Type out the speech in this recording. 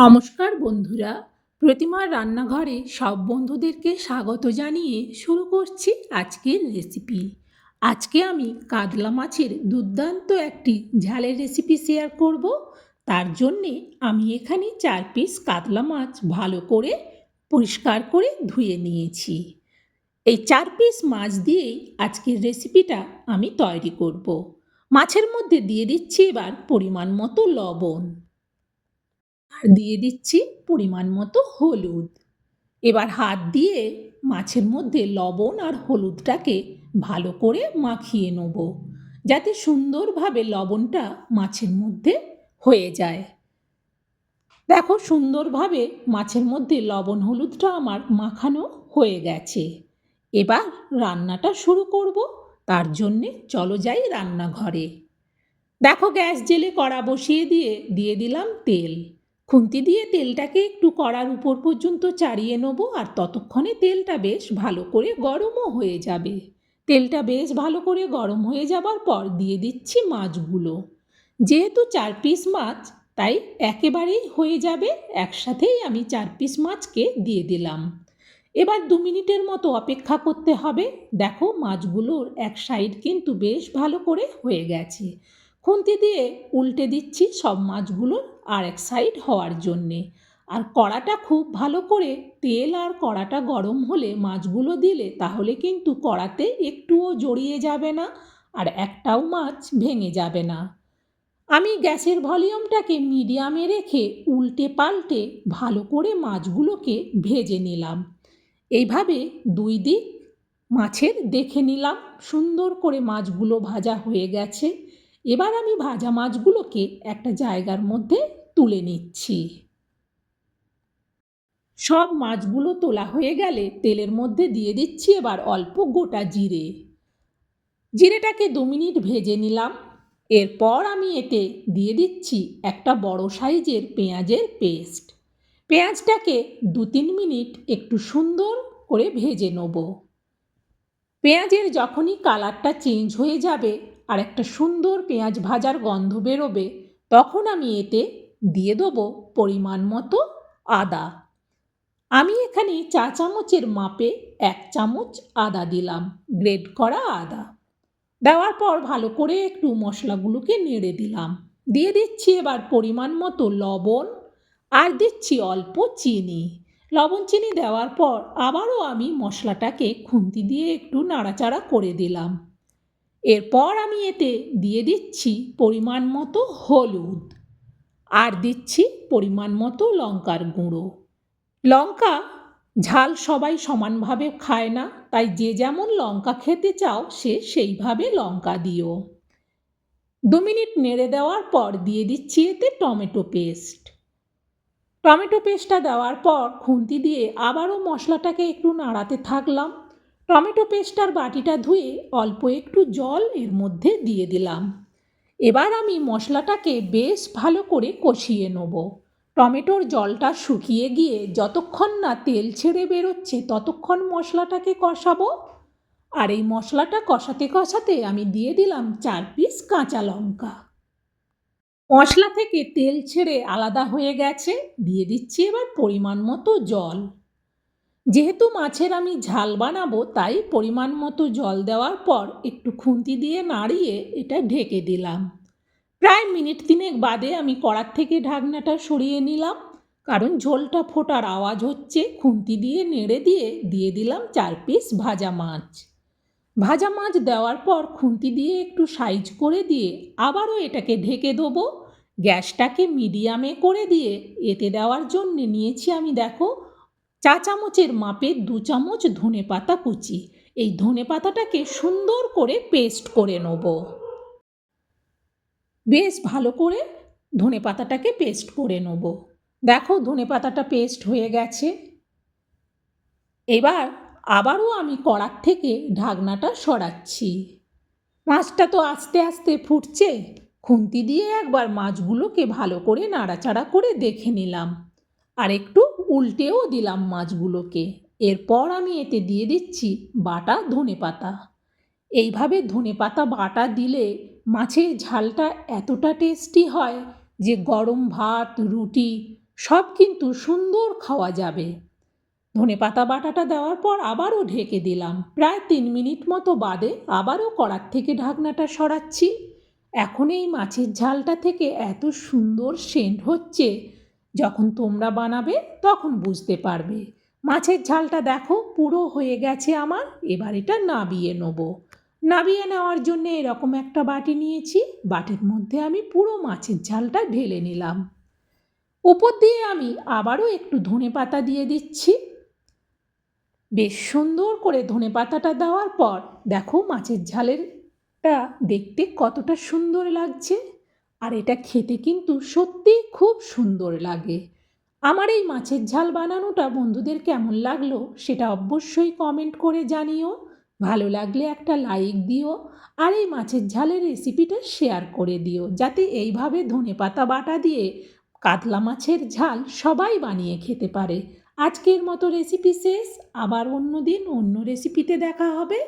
নমস্কার বন্ধুরা, প্রতিমার রান্নাঘরে সব বন্ধুদেরকে স্বাগত জানিয়ে শুরু করছি আজকের রেসিপি। আজকে আমি কাতলা মাছের দুর্দান্ত একটি ঝালের রেসিপি শেয়ার করব। তার জন্যে আমি এখানে চার পিস কাতলা মাছ ভালো করে পরিষ্কার করে ধুয়ে নিয়েছি। এই চার পিস মাছ দিয়েই আজকের রেসিপিটা আমি তৈরি করব। মাছের মধ্যে দিয়ে দিচ্ছি এবার পরিমাণ মতো লবণ। আর দিয়ে দিচ্ছি পরিমাণ মতো হলুদ। এবার হাত দিয়ে মাছের মধ্যে লবণ আর হলুদটাকে ভালো করে মাখিয়ে নেব, যাতে সুন্দরভাবে লবণটা মাছের মধ্যে হয়ে যায়। দেখো সুন্দরভাবে মাছের মধ্যে লবণ হলুদটা আমার মাখানো হয়ে গেছে। এবার রান্নাটা শুরু করব, তার জন্যে চলো যাই রান্নাঘরে। দেখো গ্যাস জেলে কড়া বসিয়ে দিয়ে দিয়ে দিলাম তেল। খুন্তি দিয়ে তেলটাকে একটু কড়ার উপর পর্যন্ত চাড়িয়ে নেব আর ততক্ষণে তেলটা বেশ ভালো করে গরমও হয়ে যাবে। তেলটা বেশ ভালো করে গরম হয়ে যাবার পর দিয়ে দিচ্ছি মাছগুলো। যেহেতু চার পিস মাছ, তাই একেবারেই হয়ে যাবে, একসাথেই আমি চার পিস মাছকে দিয়ে দিলাম। এবার দু মিনিটের মতো অপেক্ষা করতে হবে। দেখো মাছগুলোর এক সাইড কিন্তু বেশ ভালো করে হয়ে গেছে। খুন্তি দিয়ে উল্টে দিচ্ছি সব মাছগুলো আর এক সাইড হওয়ার জন্যে। আর কড়াটা খুব ভালো করে তেল আর কড়াটা গরম হলে মাছগুলো দিলে তাহলে কিন্তু কড়াতে একটুও জড়িয়ে যাবে না আর একটাও মাছ ভেঙে যাবে না। আমি গ্যাসের ভলিউমটাকে মিডিয়ামে রেখে উল্টে পাল্টে ভালো করে মাছগুলোকে ভেজে নিলাম। এইভাবে দুই দিক মাছের দেখে নিলাম, সুন্দর করে মাছগুলো ভাজা হয়ে গেছে। এবার আমি ভাজা মাছগুলোকে একটা জায়গার মধ্যে তুলে নিচ্ছি। সব মাছগুলো তোলা হয়ে গেলে তেলের মধ্যে দিয়ে দিচ্ছি এবার অল্প গোটা জিরে। জিরেটাকে দু মিনিট ভেজে নিলাম। এরপর আমি এতে দিয়ে দিচ্ছি একটা বড় সাইজের পেঁয়াজের পেস্ট। পেঁয়াজটাকে দু তিন মিনিট একটু সুন্দর করে ভেজে নেব। পেঁয়াজের যখনই কালারটা চেঞ্জ হয়ে যাবে আর একটা সুন্দর পেঁয়াজ ভাজার গন্ধ বেরোবে, তখন আমি এতে দিয়ে দেবো পরিমাণ মতো আদা। আমি এখানে চা চামচের মাপে এক চামচ আদা দিলাম গ্রেড করা আদা। দেওয়ার পর ভালো করে একটু মশলাগুলোকে নেড়ে দিলাম। দিয়ে দিচ্ছি এবার পরিমাণ মতো লবণ আর দিচ্ছি অল্প চিনি। লবণ চিনি দেওয়ার পর আবারও আমি মশলাটাকে খুন্তি দিয়ে একটু নাড়াচাড়া করে দিলাম। এরপর আমি এতে দিয়ে দিচ্ছি পরিমাণ মতো হলুদ। আর দিচ্ছি পরিমাণ মতো লঙ্কার গুঁড়ো। লঙ্কা ঝাল সবাই সমানভাবে খায় না, তাই যে যেমন লঙ্কা খেতে চাও, সে সেইভাবে লঙ্কা দিও। দু মিনিট নেড়ে দেওয়ার পর দিয়ে দিচ্ছি এতে টমেটো পেস্ট। টমেটো পেস্টটা দেওয়ার পর খুন্তি দিয়ে আবারও মশলাটাকে একটু নাড়াতে থাকলাম। টমেটো পেস্টার বাটিটা ধুয়ে অল্প একটু জল এর মধ্যে দিয়ে দিলাম। এবার আমি মশলাটাকে বেশ ভালো করে কষিয়ে নেব। টমেটোর জলটা শুকিয়ে গিয়ে যতক্ষণ না তেল ছেড়ে বেরোচ্ছে ততক্ষণ মশলাটাকে কষাবো। আর এই মশলাটা কষাতে কষাতে আমি দিয়ে দিলাম চার পিস কাঁচা লঙ্কা। মশলা থেকে তেল ছেড়ে আলাদা হয়ে গেছে। দিয়ে দিচ্ছি এবার পরিমাণ মতো জল। যেহেতু মাছের আমি ঝাল বানাবো, তাই পরিমাণ মতো জল দেওয়ার পর একটু খুন্তি দিয়ে নাড়িয়ে এটা ঢেকে দিলাম। প্রায় মিনিট তিনেক বাদে আমি কড়ার থেকে ঢাকনাটা সরিয়ে নিলাম, কারণ ঝোলটা ফোটার আওয়াজ হচ্ছে, খুন্তি দিয়ে নেড়ে দিয়ে দিয়ে দিলাম চার পিস ভাজা মাছ। ভাজা মাছ দেওয়ার পর খুন্তি দিয়ে একটু সাইজ করে দিয়ে আবারও এটাকে ঢেকে দেবো। গ্যাসটাকে মিডিয়ামে করে দিয়ে এতে দেওয়ার জন্য নিয়েছি আমি, দেখো চা চামচের মাপে দু চামচ ধনে পাতা কুচি। এই ধনে পাতাটাকে সুন্দর করে পেস্ট করে নেব। বেশ ভালো করে ধনে পাতাটাকে পেস্ট করে নেব। দেখো ধনে পাতাটা পেস্ট হয়ে গেছে। এবার আবারও আমি কড়ার থেকে ঢাকনাটা সরাচ্ছি। মাছটা তো আস্তে আস্তে ফুটছে। খুন্তি দিয়ে একবার মাছগুলোকে ভালো করে নাড়াচাড়া করে দেখে নিলাম। আর একটু উল্টেও দিলাম মাছগুলোকে। এরপর আমি এতে দিয়ে দিচ্ছি বাটা ধনে পাতা এইভাবে ধনে পাতা বাটা দিলে মাছের ঝালটা এতটা টেস্টি হয় যে গরম ভাত, রুটি সব কিন্তু সুন্দর খাওয়া যাবে। ধনে পাতা বাটাটা দেওয়ার পর আবারও ঢেকে দিলাম। প্রায় তিন মিনিট মতো বাদে আবারও কড়ার থেকে ঢাকনাটা সরাচ্ছি। এখন এই মাছের ঝালটা থেকে এত সুন্দর সেন্ট হচ্ছে যখন তোমরা বানাবে, তখন বুঝতে পারবে। মাছের ঝালটা দেখো, পুরো হয়ে গেছে আমার, এবার এটা নাবিয়ে নেব। নাবিয়ে নেওয়ার জন্য এরকম একটা বাটি নিয়েছি, বাটির মধ্যে আমি পুরো মাছের ঝালটা ঢেলে নিলাম। উপর দিয়ে আমি আবারও একটু ধনে পাতা দিয়ে দিচ্ছি। বেশ সুন্দর করে ধনে পাতাটা দেওয়ার পর, দেখো মাছের ঝালেরটা দেখতে কতটা সুন্দর লাগছে। আর এটা খেতে কিন্তু সত্যিই খুব সুন্দর লাগে। আমার এই মাছের ঝাল বানানোটা বন্ধুদের কেমন লাগল সেটা অবশ্যই কমেন্ট করে জানিও। ভালো লাগলে একটা লাইক দিও আর এই মাছের ঝালের রেসিপিটা শেয়ার করে দিও যাতে এইভাবে ধনে পাতা বাটা দিয়ে কাতলা মাছের ঝাল সবাই বানিয়ে খেতে পারে। আজকের মতো রেসিপি শেষ। আবার অন্য দিন অন্য রেসিপিতে দেখা হবে।